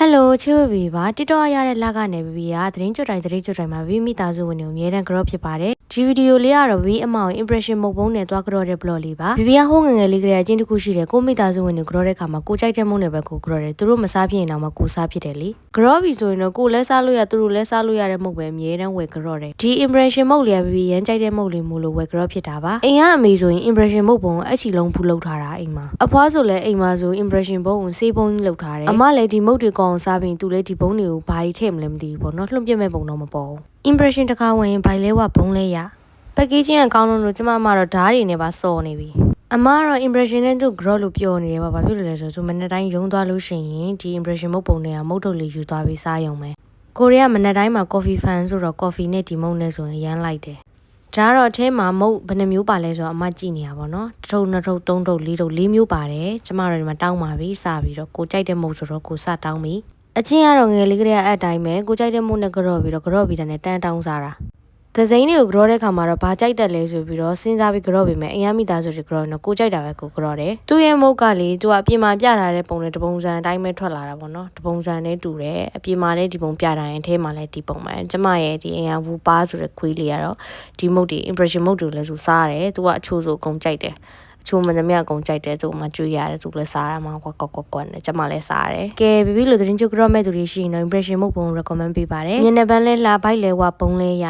ဟယ်လိုချစ်ဝဘီပါတစ်တော့ရတဲ့လကနေဘီဘီကသတင်းကြွတိုင်းသတင်းကြွတိုင်းမှာဘီမိသားစုဝင်တွေအများတန်း group ဖြစ်ပါတယ်ဒီဗီဒီယိုလေးကတော့ဘီအမောင် impression မုတ်ပုံးနဲ့တွား group တဲ့ blog လေးပါဘီဘီကဟိုးငယ်ငယ်လေးကလေးအချင်းတစ်ခုရှိတယ်ကိုမိသားစုဝင်တွေ group တဲ့ခါမှာကိုကြိုက်တဲ့မုတ်နဲ့ပဲကို group တယ်သူတို့မစားဖြစ်ရင်တော့မကိုစားဖြစ်တယ်လေ group ဘီဆိုရင်တော့ကိုလည်းစားလို့ရသူတို့လည်းစားလို့ရတဲ့မုတ်ပဲအများတန်းဝယ် group တယ်ဒီ impression မုတ်လေးကဘီဘီရမ်းကြိုက်တဲ့မုတ်လေးမို့လို့ဝယ် group ဖြစ်တာပါအိမ်ကအမေဆိုရင် impression မုတ်ပုံအချီလုံးဖူးလောက်ထားတာအိမ်မှာအဖွားဆိုလည်းအိမ်မှာဆို impression ဘုံကိုစေးဘုံကြီးလောက်ထားတယ်အမလည်းဒီမုတ်တွေကောင်းစားပြီးသူလည်းဒီဘုံတွေကိုဘာကြီးထည့်မလဲမသိဘူးပေါ့နော်လှုပ်ပြမဲ့ပုံတော့မပေါ်ဘူး impression တစ်ခါဝင်ရင်ဘိုင်လဲဝဘုံလဲရ packaging ကကောင်းလို့လို့ကျမမတော့ဓားတွေနဲ့ပါစော်နေပြီအမကတော့ impression နဲ့သူ grow လို့ပြောနေတယ်ပါဘာဖြစ်လို့လဲဆိုတော့သူမနေ့တိုင်းရုံးသွားလို့ရှိရင်ဒီ impression မုတ်ပုံတွေကမုတ်တုတ်လေးယူသွားပြီးစားရုံပဲကိုရီးယားမနေ့တိုင်းမှာ coffee fan ဆိုတော့ coffee နဲ့ဒီမုတ်နဲ့ဆိုရင်ရမ်းလိုက်တယ်ဒါကတော့အထဲမှာမုတ်ဘယ်နှမျိုးပါလဲဆိုတော့အမကြည့်နေရပါတော့တစ်ထုပ်နှစ်ထုပ်သုံးထုပ်လေးထုပ်လေးမျိုးပါတယ်ကျမတို့ဒီမှာတောင်းပါပြီစပြီးတော့ကိုကြိုက်တဲ့မုတ်ဆိုတော့ကိုစတောင်းပြီ အချင်းကတော့ငယ်လေးကလေးကအအတိုင်းပဲကိုကြိုက်တဲ့မုတ်နဲ့ကြော့ပြီးတော့ကြော့ပြီးတဲ့နဲ့တန်းတောင်းစားတာဒဇိန်းတွေကိုကြောတဲ့ခါမှာတော့ဘာကြိုက်တယ်လဲဆိုပြီးတော့စဉ်းစားပြီးကြောပေမဲ့အရင်မိသားစုတွေကြောတော့ကိုကြိုက်တာပဲကိုကြောတယ်သူ့ရဲ့မုတ်ကလေသူကအပြင်မှာပြထားတဲ့ပုံနဲ့တပုံစံအတိုင်းပဲထွက်လာတာပေါ့နော်တပုံစံနဲ့တူတယ်အပြင်မှာလည်းဒီပုံပြတိုင်းအထဲမှာလည်းဒီပုံပဲကျမရဲ့ဒီအရင်ဝူပါဆိုတဲ့ခွေးလေးကတော့ဒီမုတ်တွေ impression မုတ်တွေလည်းသူစားတယ်သူကအချိုးဆိုအကုန်ကြိုက်တယ် ချိုးမနှမြအကုန်ကြိုက်တယ်သူမှကျွေးရတယ်သူလည်းစားရမှာကွာကွာကွာကွာနဲ့ကျမလည်းစားတယ်ကဲဘီဘီလိုသတင်းချုပ်ကြောမဲ့သူတွေရှိရင်တော့ impression မုတ်ပုံ recommend ပေးပါတယ်ညနေပန်းလဲလာဘိုက်လဲဝပုံလဲရ